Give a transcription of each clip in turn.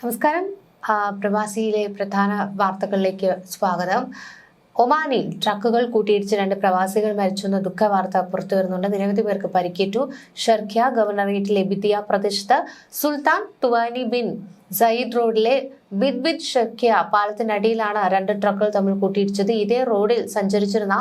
നമസ്കാരം. പ്രവാസിയിലെ പ്രധാന വാർത്തകളിലേക്ക് സ്വാഗതം. ഒമാനിൽ ട്രക്കുകൾ കൂട്ടിയിടിച്ച് രണ്ട് പ്രവാസികൾ മരിച്ചെന്ന ദുഃഖ വാർത്ത പുറത്തു വരുന്നുണ്ട്. നിരവധി പേർക്ക് പരിക്കേറ്റു. ഷർഖ്യ ഗവർണറേറ്റിലെ ബിദിയ പ്രദേശത്ത് സുൽത്താൻ തുവാനി ബിൻ സയ്യിദ് റോഡിലെ ബിദ്ബിദ് ഷർഖ്യ പാലത്തിനടിയിലാണ് രണ്ട് ട്രക്കുകൾ തമ്മിൽ കൂട്ടിയിടിച്ചത്. ഇതേ റോഡിൽ സഞ്ചരിച്ചിരുന്ന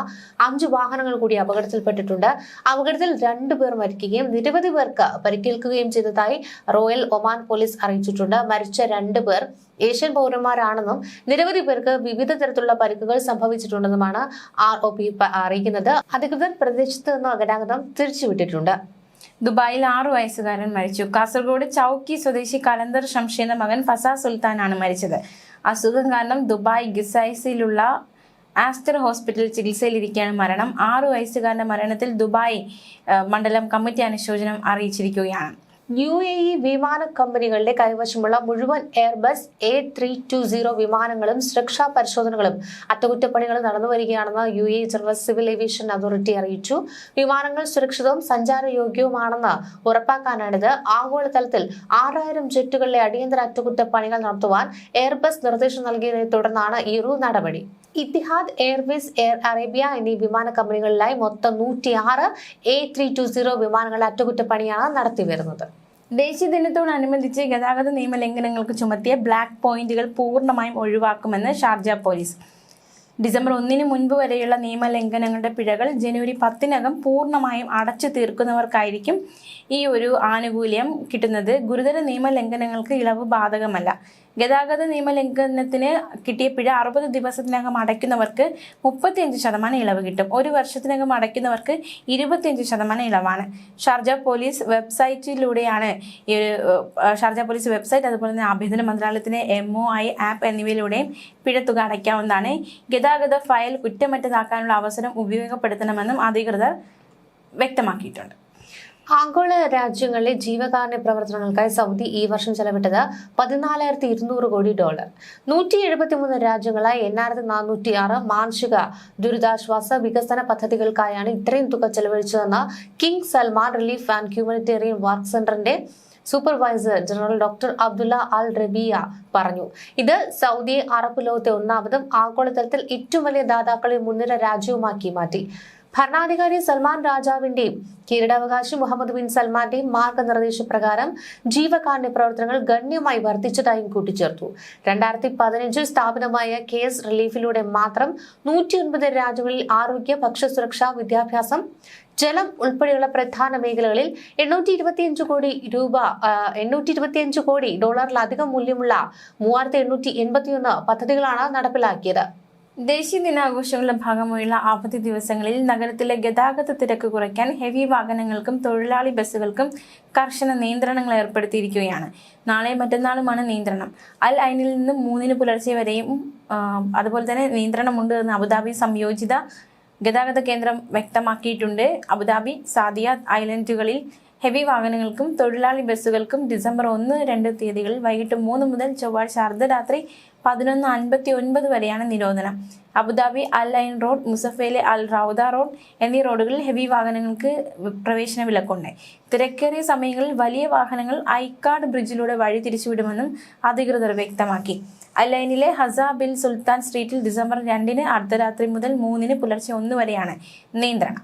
അഞ്ച് വാഹനങ്ങൾ കൂടി അപകടത്തിൽപ്പെട്ടിട്ടുണ്ട്. അപകടത്തിൽ രണ്ടു പേർ മരിക്കുകയും നിരവധി പേർക്ക് പരിക്കേൽക്കുകയും ചെയ്തതായി റോയൽ ഒമാൻ പോലീസ് അറിയിച്ചിട്ടുണ്ട്. മരിച്ച രണ്ടു പേർ ഏഷ്യൻ പൗരന്മാരാണെന്നും നിരവധി പേർക്ക് വിവിധ തരത്തിലുള്ള പരിക്കുകൾ സംഭവിച്ചിട്ടുണ്ടെന്നുമാണ് ആർ ഒ പി അറിയിക്കുന്നത്. അധികൃതർ പ്രദേശത്ത് നിന്ന് ഗതാഗതം തിരിച്ചുവിട്ടിട്ടുണ്ട്. ദുബായിൽ ആറു വയസ്സുകാരൻ മരിച്ചു. കാസർഗോഡ് ചൌക്കി സ്വദേശി കലന്തർ ഷംഷീന്റെ മകൻ ഫസ സുൽത്താനാണ് മരിച്ചത്. അസുഖം കാരണം ദുബായ് ഗിസൈസിലുള്ള ആസ്റ്റർ ഹോസ്പിറ്റൽ ചികിത്സയിലിരിക്കെയാണ് മരണം. ആറു വയസ്സുകാരന്റെ മരണത്തിൽ ദുബായ് മണ്ഡലം കമ്മിറ്റി അനുശോചനം അറിയിച്ചിരിക്കുകയാണ്. യു എ ഇ വിമാന കമ്പനികളുടെ കൈവശമുള്ള മുഴുവൻ Airbus A three two zero വിമാനങ്ങളും സുരക്ഷാ പരിശോധനകളും അറ്റകുറ്റപ്പണികളും നടന്നു വരികയാണെന്ന് U A general civil aviation authority അറിയിച്ചു. വിമാനങ്ങൾ സുരക്ഷിതവും സഞ്ചാരയോഗ്യവുമാണെന്ന് ഉറപ്പാക്കാനാണിത്. ആഗോളതലത്തിൽ ആറായിരം ജെറ്റുകളിലെ അടിയന്തര അറ്റകുറ്റപ്പണികൾ നടത്തുവാൻ എയർബസ് നിർദ്ദേശം നൽകിയതിനെ തുടർന്നാണ് ഈ ഒരു നടപടി. ഇത്തിഹാദ് എയർവേസ് എയർ അറേബ്യ എന്നീ വിമാന കമ്പനികളിലായി മൊത്തം നൂറ്റിയാറ് എ ത്രീ ടു സീറോ വിമാനങ്ങളുടെ അറ്റകുറ്റപ്പണിയാണ് നടത്തിവരുന്നത്. ദേശീയ ദിനത്തോടനുബന്ധിച്ച് ഗതാഗത നിയമ ലംഘനങ്ങൾക്ക് ചുമത്തിയ ബ്ലാക്ക് പോയിന്റുകൾ പൂർണമായും ഒഴിവാക്കുമെന്ന് ഷാർജ പോലീസ്. ഡിസംബർ ഒന്നിന് മുൻപ് വരെയുള്ള നിയമലംഘനങ്ങളുടെ പിഴകൾ ജനുവരി പത്തിനകം പൂർണമായും അടച്ചു തീർക്കുന്നവർക്കായിരിക്കും ഈ ഒരു ആനുകൂല്യം കിട്ടുന്നത്. ഗുരുതര നിയമലംഘനങ്ങൾക്ക് ഇളവ് ബാധകമല്ല. ഗതാഗത നിയമലംഘനത്തിന് കിട്ടിയ പിഴ അറുപത് ദിവസത്തിനകം അടയ്ക്കുന്നവർക്ക് മുപ്പത്തിയഞ്ച് ശതമാനം ഇളവ് കിട്ടും. ഒരു വർഷത്തിനകം അടയ്ക്കുന്നവർക്ക് ഇരുപത്തിയഞ്ച് ശതമാനം ഇളവാണ്. ഷാർജ പോലീസ് വെബ്സൈറ്റിലൂടെയാണ് ഈ ഒരു ഷാർജ പോലീസ് വെബ്സൈറ്റ് അതുപോലെ തന്നെ ആഭ്യന്തര മന്ത്രാലയത്തിന്റെ എം ഒ ഐ ആപ്പ് എന്നിവയിലൂടെയും പിഴത്തുക അടയ്ക്കാവുന്നതാണ്. ഗതാഗത ഫയൽ കുറ്റമറ്റതാക്കാനുള്ള അവസരം ഉപയോഗപ്പെടുത്തണമെന്നും അധികൃതർ വ്യക്തമാക്കിയിട്ടുണ്ട്. ആഗോള രാജ്യങ്ങളിലെ ജീവകാരുണ്യ പ്രവർത്തനങ്ങൾക്കായി സൗദി ഈ വർഷം ചെലവിട്ടത് പതിനാലായിരത്തി ഇരുന്നൂറ് കോടി ഡോളർ. നൂറ്റി എഴുപത്തിമൂന്ന് രാജ്യങ്ങളായി എണ്ണായിരത്തി നാനൂറ്റി ആറ് മാനുഷിക ദുരിതാശ്വാസ വികസന പദ്ധതികൾക്കായാണ് ഇത്രയും തുക ചെലവഴിച്ചതെന്ന് King Salman relief and humanitarian work സെന്ററിന്റെ supervisor general doctor Abdullah Al Rabiah പറഞ്ഞു. ഇത് സൗദിയെ അറബ് ലോകത്തെ ഒന്നാമതും ആഗോളതലത്തിൽ ഏറ്റവും വലിയ ദാതാക്കളെ മുൻനിര രാജ്യവുമാക്കി മാറ്റി. ഭരണാധികാരി സൽമാൻ രാജാവിന്റെയും കിരീടാവകാശി മുഹമ്മദ് ബിൻ സൽമാന്റെയും മാർഗനിർദ്ദേശപ്രകാരം ജീവകാരുണ്യ പ്രവർത്തനങ്ങൾ ഗണ്യമായി വർദ്ധിച്ചതായും കൂട്ടിച്ചേർത്തു. രണ്ടായിരത്തി പതിനഞ്ചിൽ സ്ഥാപിതമായ കേസ് റിലീഫിലൂടെ മാത്രം നൂറ്റിയൊൻപത് രാജ്യങ്ങളിൽ ആരോഗ്യ ഭക്ഷ്യസുരക്ഷ വിദ്യാഭ്യാസം ജലം ഉൾപ്പെടെയുള്ള പ്രധാന മേഖലകളിൽ എണ്ണൂറ്റി ഇരുപത്തിയഞ്ച് കോടി രൂപ എണ്ണൂറ്റി ഇരുപത്തിയഞ്ച് കോടി ഡോളറിലധികം മൂല്യമുള്ള മൂവായിരത്തി എണ്ണൂറ്റി എൺപത്തിയൊന്ന് പദ്ധതികളാണ് നടപ്പിലാക്കിയത്. ദേശീയ ദിനാഘോഷങ്ങളുടെ ഭാഗമായുള്ള അവധി ദിവസങ്ങളിൽ നഗരത്തിലെ ഗതാഗത തിരക്ക് കുറയ്ക്കാൻ ഹെവി വാഹനങ്ങൾക്കും തൊഴിലാളി ബസ്സുകൾക്കും കർശന നിയന്ത്രണങ്ങൾ ഏർപ്പെടുത്തിയിരിക്കുകയാണ്. നാളെ മറ്റന്നാളുമാണ് നിയന്ത്രണം. അൽ ഐനിൽ നിന്ന് മൂന്നിന് പുലർച്ചെ വരെയും അതുപോലെ തന്നെ നിയന്ത്രണമുണ്ട് എന്ന് അബുദാബി സംയോജിത ഗതാഗത കേന്ദ്രം വ്യക്തമാക്കിയിട്ടുണ്ട്. അബുദാബി സാദിയ ഐലൻഡുകളിൽ ഹെവി വാഹനങ്ങൾക്കും തൊഴിലാളി ബസ്സുകൾക്കും ഡിസംബർ ഒന്ന് രണ്ട് തീയതികളിൽ വൈകിട്ട് മൂന്ന് മുതൽ ചൊവ്വാഴ്ച അർദ്ധരാത്രി പതിനൊന്ന് അൻപത്തി ഒൻപത് വരെയാണ് നിരോധനം. Abu Dhabi Al Ain road മുസഫേലെ Al Rawda road എന്നീ റോഡുകളിൽ ഹെവി വാഹനങ്ങൾക്ക് പ്രവേശന വിലക്കുണ്ട്. തിരക്കേറിയ സമയങ്ങളിൽ വലിയ വാഹനങ്ങൾ ഐക്കാട് ബ്രിഡ്ജിലൂടെ വഴി തിരിച്ചുവിടുമെന്നും അധികൃതർ വ്യക്തമാക്കി. അലൈനിലെ ഹസ ബിൽ സുൽത്താൻ സ്ട്രീറ്റിൽ ഡിസംബർ രണ്ടിന് അർദ്ധരാത്രി മുതൽ മൂന്നിന് പുലർച്ചെ ഒന്ന് വരെയാണ് നിയന്ത്രണം.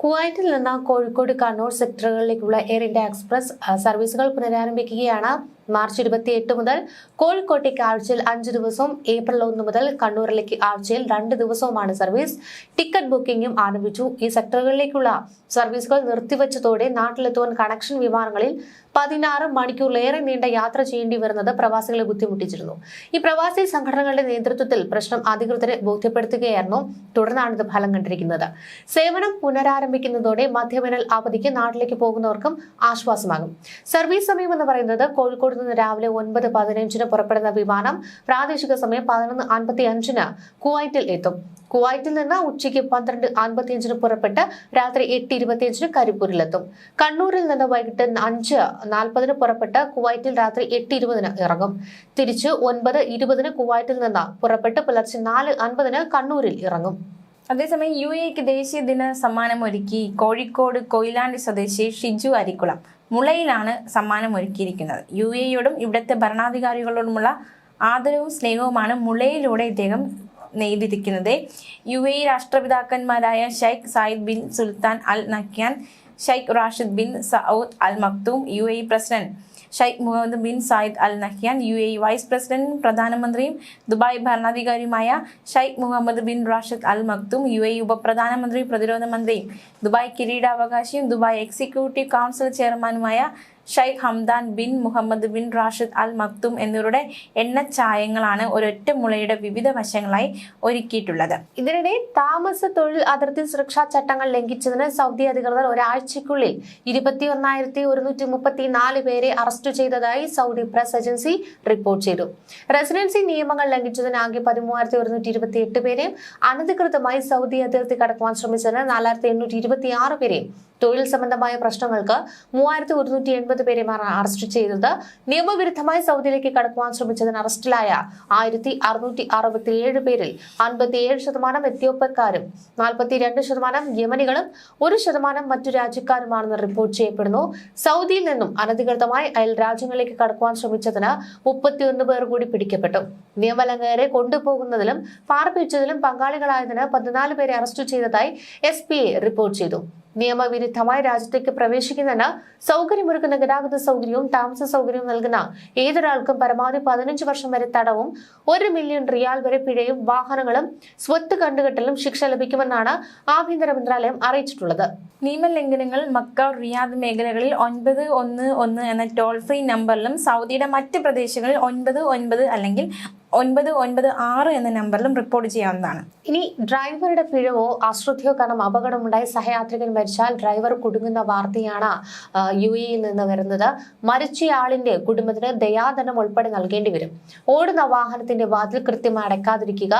കുവൈറ്റിൽ നിന്ന് കോഴിക്കോട് കണ്ണൂർ സെക്ടറുകളിലേക്കുള്ള എയർ ഇന്ത്യ എക്സ്പ്രസ് സർവീസുകൾ പുനരാരംഭിക്കുകയാണ്. മാർച്ച് ഇരുപത്തിയെട്ട് മുതൽ കോഴിക്കോട്ടേക്ക് ആഴ്ചയിൽ അഞ്ച് ദിവസവും ഏപ്രിൽ ഒന്ന് മുതൽ കണ്ണൂരിലേക്ക് ആഴ്ചയിൽ രണ്ട് ദിവസവുമാണ് സർവീസ്. ടിക്കറ്റ് ബുക്കിംഗും ആരംഭിച്ചു. ഈ സെക്ടറുകളിലേക്കുള്ള സർവീസുകൾ നിർത്തിവച്ചതോടെ നാട്ടിലെത്തുവാൻ കണക്ഷൻ വിമാനങ്ങളിൽ പതിനാറ് മണിക്കൂറിലേറെ നീണ്ട യാത്ര ചെയ്യേണ്ടി വരുന്നത് പ്രവാസികളെ ബുദ്ധിമുട്ടിച്ചിരുന്നു. ഈ പ്രവാസി സംഘടനകളുടെ നേതൃത്വത്തിൽ പ്രശ്നം അധികൃതരെ ബോധ്യപ്പെടുത്തുകയായിരുന്നു. തുടർന്നാണ് ഇത് ഫലം കണ്ടിരിക്കുന്നത്. സേവനം പുനരാരംഭിക്കുന്നതോടെ മധ്യവേനൽ അവധിക്ക് നാട്ടിലേക്ക് പോകുന്നവർക്കും ആശ്വാസമാകും. സർവീസ് സമയം എന്ന് പറയുന്നത് കോഴിക്കോട് നിന്ന് രാവിലെ ഒൻപത് പതിനഞ്ചിന് പുറപ്പെടുന്ന വിമാനം പ്രാദേശിക സമയം പതിനൊന്ന് അൻപത്തി അഞ്ചിന് കുവൈറ്റിൽ എത്തും. കുവൈറ്റിൽ നിന്ന് ഉച്ചയ്ക്ക് പന്ത്രണ്ട് അൻപത്തിയഞ്ചിന് പുറപ്പെട്ട് രാത്രി എട്ട് ഇരുപത്തിയഞ്ചിന് കരിപ്പൂരിലെത്തും കണ്ണൂരിൽ നിന്ന് വൈകിട്ട് അഞ്ച് നാൽപ്പതിന് പുറപ്പെട്ട് കുവൈറ്റിൽ രാത്രി എട്ട് ഇരുപതിന് ഇറങ്ങും. തിരിച്ച് ഒൻപത് ഇരുപതിന് കുവൈറ്റിൽ നിന്ന് പുറപ്പെട്ട് പുലർച്ചെ നാല് അൻപതിന് കണ്ണൂരിൽ ഇറങ്ങും. അതേസമയം യു എക്ക് ദേശീയ ദിന സമ്മാനം ഒരുക്കി കോഴിക്കോട് കൊയിലാണ്ടി സ്വദേശി ഷിജു അരിക്കുളം. മുളയിലാണ് സമ്മാനം ഒരുക്കിയിരിക്കുന്നത്. യു എയോടും ഇവിടുത്തെ ഭരണാധികാരികളോടുമുള്ള ആദരവും സ്നേഹവുമാണ് മുളയിലൂടെ ഇദ്ദേഹം നെയ്തിരിക്കുന്നത് U A രാഷ്ട്രപിതാക്കന്മാരായ Sheikh Zayed bin Sultan Al നക്യാൻ Sheikh Rashid bin Saeed Al Maktoum U A president Sheikh Mohammed bin Zayed Al Nahyan U A vice പ്രസിഡന്റും പ്രധാനമന്ത്രിയും Dubai ഭരണാധികാരിയുമായ Sheikh Mohammed bin Rashid Al Maktoum U A ഉപപ്രധാനമന്ത്രി പ്രതിരോധ മന്ത്രിയും Dubai കിരീടാവകാശിയും Dubai executive council ചെയർമാനുമായ Sheikh Hamdan bin Mohammed bin Rashid Al Maktoum എന്നിവരുടെ എണ്ണച്ചായങ്ങളാണ് ഒരൊറ്റ മുളയുടെ വിവിധ വശങ്ങളായി ഒരുക്കിയിട്ടുള്ളത്. ഇതിനിടെ താമസ തൊഴിൽ അതിർത്തി സുരക്ഷാ ചട്ടങ്ങൾ ലംഘിച്ചതിന് സൗദി അധികൃതർ ഒരാഴ്ചയ്ക്കുള്ളിൽ ഇരുപത്തി ഒന്നായിരത്തി ഒരുന്നൂറ്റി മുപ്പത്തി നാല് പേരെ അറസ്റ്റ് ചെയ്തതായി സൗദി പ്രസ് ഏജൻസി റിപ്പോർട്ട് ചെയ്തു. റെസിഡൻസി നിയമങ്ങൾ ലംഘിച്ചതിന് ആകെ പതിമൂവായിരത്തി ഒരുന്നൂറ്റി ഇരുപത്തി എട്ട് പേരെയും അനധികൃതമായി സൗദി അതിർത്തി കടക്കുവാൻ ശ്രമിച്ചതിന് നാലായിരത്തി എണ്ണൂറ്റി ഇരുപത്തി ആറ് പേരെയും തൊഴിൽ സംബന്ധമായ പ്രശ്നങ്ങൾക്ക് മൂവായിരത്തി ഒരുന്നൂറ്റി എൺപത് പേരെയുമാണ് അറസ്റ്റ് ചെയ്തത്. നിയമവിരുദ്ധമായി സൗദിയിലേക്ക് കടക്കുവാൻ ശ്രമിച്ചതിന് അറസ്റ്റിലായ ആയിരത്തി അറുന്നൂറ്റി അറുപത്തിയേഴ് പേരിൽ അൻപത്തിയേഴ് ശതമാനം എത്യോപ്യക്കാരും നാൽപ്പത്തിരണ്ട് ശതമാനം യമനികളും ഒരു ശതമാനം മറ്റു രാജ്യക്കാരുമാണെന്ന് റിപ്പോർട്ട് ചെയ്യപ്പെടുന്നു. സൗദിയിൽ നിന്നും അനധികൃതമായി അയൽ രാജ്യങ്ങളിലേക്ക് കടക്കുവാൻ ശ്രമിച്ചതിന് മുപ്പത്തിയൊന്ന് പേർ കൂടി പിടിക്കപ്പെട്ടു. നിയമലംഘകരെ കൊണ്ടുപോകുന്നതിലും പാർപ്പിച്ചതിലും പങ്കാളികളായതിന് പതിനാല് പേരെ അറസ്റ്റ് ചെയ്തതായി എസ് റിപ്പോർട്ട് ചെയ്തു. നിയമവിരുദ്ധമായി രാജ്യത്തേക്ക് പ്രവേശിക്കുന്നതിന് സൗകര്യമൊരുക്കുന്ന ഗതാഗത സൗകര്യവും താമസ സൗകര്യവും നൽകുന്ന ഏതൊരാൾക്കും പരമാവധി പതിനഞ്ച് വർഷം വരെ തടവും ഒരു മില്യൺ റിയാൽ വരെ പിഴയും വാഹനങ്ങളും സ്വത്ത് കണ്ടുകെട്ടലും ശിക്ഷ ലഭിക്കുമെന്നാണ് ആഭ്യന്തര മന്ത്രാലയം അറിയിച്ചിട്ടുള്ളത്. നിയമലംഘനങ്ങൾ മക്ക റിയാദ് മേഖലകളിൽ ഒൻപത് ഒന്ന് ഒന്ന് എന്ന ടോൾ ഫ്രീ നമ്പറിലും സൗദിയുടെ മറ്റ് പ്രദേശങ്ങളിൽ ഒൻപത് ഒൻപത് അല്ലെങ്കിൽ ഒൻപത് ഒൻപത് ആറ് എന്ന നമ്പറിലും റിപ്പോർട്ട് ചെയ്യാവുന്നതാണ്. ഇനി ഡ്രൈവറുടെ പിഴവോ അശ്രദ്ധയോ കാരണം അപകടമുണ്ടായി സഹയാത്രികൻ മരിച്ചാൽ ഡ്രൈവർ കുടുങ്ങുന്ന വാർത്തയാണ് യു എയിൽ നിന്ന് വരുന്നത്. മരിച്ചയാളിന്റെ കുടുംബത്തിന് ദയാധനം ഉൾപ്പെടെ നൽകേണ്ടി വരും. ഓടുന്ന വാഹനത്തിന്റെ വാതിൽ കൃത്യമായി അടയ്ക്കാതിരിക്കുക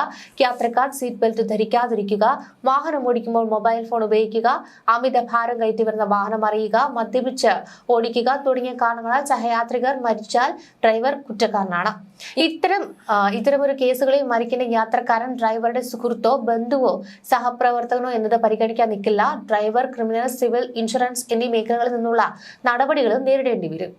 യാത്രക്കാർ സീറ്റ് ബെൽറ്റ് ധരിക്കാതിരിക്കുക വാഹനം ഓടിക്കുമ്പോൾ മൊബൈൽ ഫോൺ ഉപയോഗിക്കുക അമിത ഭാരം കയറ്റി വരുന്ന വാഹനം അറിയുക മദ്യപിച്ച് ഓടിക്കുക തുടങ്ങിയ കാരണങ്ങളാൽ സഹയാത്രികർ മരിച്ചാൽ ഡ്രൈവർ കുറ്റക്കാരനാണ്. ഇത്തരം ഇത്തരമൊരു കേസുകളിൽ മരിക്കുന്ന യാത്രക്കാരൻ ഡ്രൈവറുടെ സുഹൃത്തോ ബന്ധുവോ സഹപ്രവർത്തകനോ എന്നത് പരിഗണിക്കാൻ നിൽക്കില്ല. ഡ്രൈവർ ക്രിമിനൽ സിവിൽ ഇൻഷുറൻസ് എന്നീ മേഖലകളിൽ നിന്നുള്ള നടപടികളും നേരിടേണ്ടി വരും.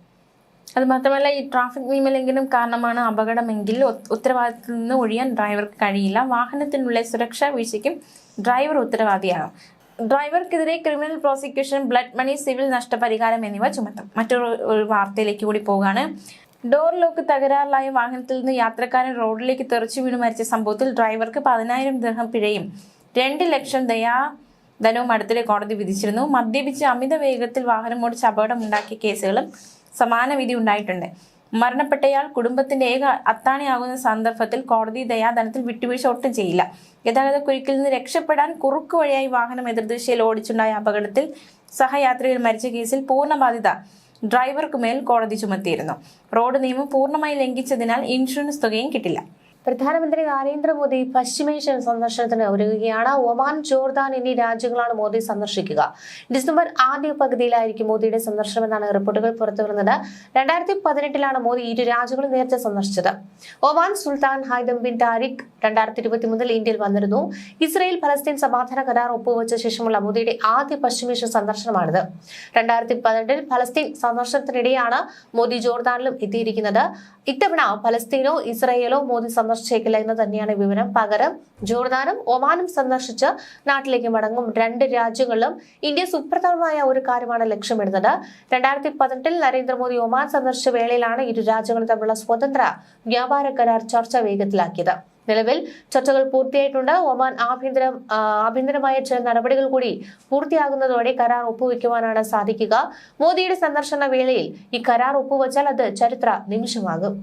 അത് മാത്രമല്ല ഈ ട്രാഫിക് നിയമലംഘനം കാരണമാണ് അപകടമെങ്കിൽ ഉത്തരവാദിത്തത്തിൽ നിന്ന് ഒഴിയാൻ ഡ്രൈവർക്ക് കഴിയില്ല. വാഹനത്തിനുള്ള സുരക്ഷാ വീഴ്ചയ്ക്കും ഡ്രൈവർ ഉത്തരവാദിയാകും ഡ്രൈവർക്കെതിരെ criminal prosecution blood money civil നഷ്ടപരിഹാരം എന്നിവ ചുമത്തും. മറ്റൊരു വാർത്തയിലേക്ക് കൂടി പോവുകയാണ്. ഡോർ ലോക്ക് തകരാറിലായ വാഹനത്തിൽ നിന്ന് യാത്രക്കാരൻ റോഡിലേക്ക് തെറിച്ചു വീണ് മരിച്ച സംഭവത്തിൽ ഡ്രൈവർക്ക് പതിനായിരം ദൃഹം പിഴയും. രണ്ട് ലക്ഷം ദയാ ധനവും അടുത്തിടെ കോടതി വിധിച്ചിരുന്നു. മദ്യപിച്ച് അമിത വേഗത്തിൽ വാഹനം ഓടിച്ച് അപകടമുണ്ടാക്കിയ കേസുകളും സമാന വിധി ഉണ്ടായിട്ടുണ്ട്. മരണപ്പെട്ടയാൾ കുടുംബത്തിന്റെ ഏക അത്താണിയാകുന്ന സന്ദർഭത്തിൽ കോടതി ദയാധനത്തിൽ വിട്ടുവീഴ്ച ഒട്ടും ചെയ്യില്ല. ഗതാഗത കുരുക്കിൽ നിന്ന് രക്ഷപ്പെടാൻ കുറുക്കു വഴിയായി വാഹനം എതിർദിശയിൽ ഓടിച്ചുണ്ടായ അപകടത്തിൽ സഹയാത്രികർ മരിച്ച കേസിൽ പൂർണ ബാധ്യത ഡ്രൈവർക്ക് മേൽ കോടതി ചുമത്തിയിരുന്നു. റോഡ് നിയമം പൂർണമായി ലംഘിച്ചതിനാൽ ഇൻഷുറൻസ് തുകയും കിട്ടില്ല. പ്രധാനമന്ത്രി നരേന്ദ്രമോദി പശ്ചിമേഷ്യൻ സന്ദർശനത്തിന് ഒരുങ്ങുകയാണ്. ഒമാൻ ജോർദാൻ എന്നീ രാജ്യങ്ങളാണ് മോദി സന്ദർശിക്കുക. ഡിസംബർ ആദ്യ പകുതിയിലായിരിക്കും മോദിയുടെ സന്ദർശനം എന്നാണ് റിപ്പോർട്ടുകൾ പുറത്തുവരുന്നത്. രണ്ടായിരത്തി പതിനെട്ടിലാണ് മോദി ഇരു രാജ്യങ്ങളും നേരത്തെ സന്ദർശിച്ചത്. ഒമാൻ സുൽത്താൻ ഹൈദം ബിൻ താരിഖ് രണ്ടായിരത്തി ഇരുപത്തി മൂന്നിൽ ഇന്ത്യയിൽ വന്നിരുന്നു. ഇസ്രയേൽ ഫലസ്തീൻ സമാധാന കരാർ ഒപ്പുവെച്ച ശേഷമുള്ള മോദിയുടെ ആദ്യ പശ്ചിമേഷ്യൻ സന്ദർശനമാണിത്. രണ്ടായിരത്തി പതിനെട്ടിൽ ഫലസ്തീൻ സന്ദർശനത്തിനിടെയാണ് മോദി ജോർദാനിലും എത്തിയിരിക്കുന്നത്. ഇത്തവണ ഫലസ്തീനോ ഇസ്രയേലോ മോദി സന്ദർശിച്ചേക്കില്ല എന്ന് തന്നെയാണ് വിവരം. പകരം ജോർദാനും ഒമാനും സന്ദർശിച്ച് നാട്ടിലേക്ക് മടങ്ങും രണ്ട് രാജ്യങ്ങളിലും ഇന്ത്യ സുപ്രധാനമായ ഒരു കാര്യമാണ് ലക്ഷ്യമിടുന്നത്. രണ്ടായിരത്തി പതിനെട്ടിൽ നരേന്ദ്രമോദി ഒമാൻ സന്ദർശിച്ച വേളയിലാണ് ഇരു രാജ്യങ്ങളും തമ്മിലുള്ള സ്വതന്ത്ര വ്യാപാര കരാർ ചർച്ച വേഗത്തിലാക്കിയത്. നിലവിൽ ചർച്ചകൾ പൂർത്തിയായിട്ടുണ്ട്. ഒമാൻ ആഭ്യന്തര ആഭ്യന്തരമായ ചില നടപടികൾ കൂടി പൂർത്തിയാകുന്നതോടെ കരാർ ഒപ്പുവെക്കുവാനാണ് സാധിക്കുക. മോദിയുടെ സന്ദർശന വേളയിൽ ഈ കരാർ ഒപ്പുവെച്ചാൽ അത് ചരിത്ര നിമിഷമാകും.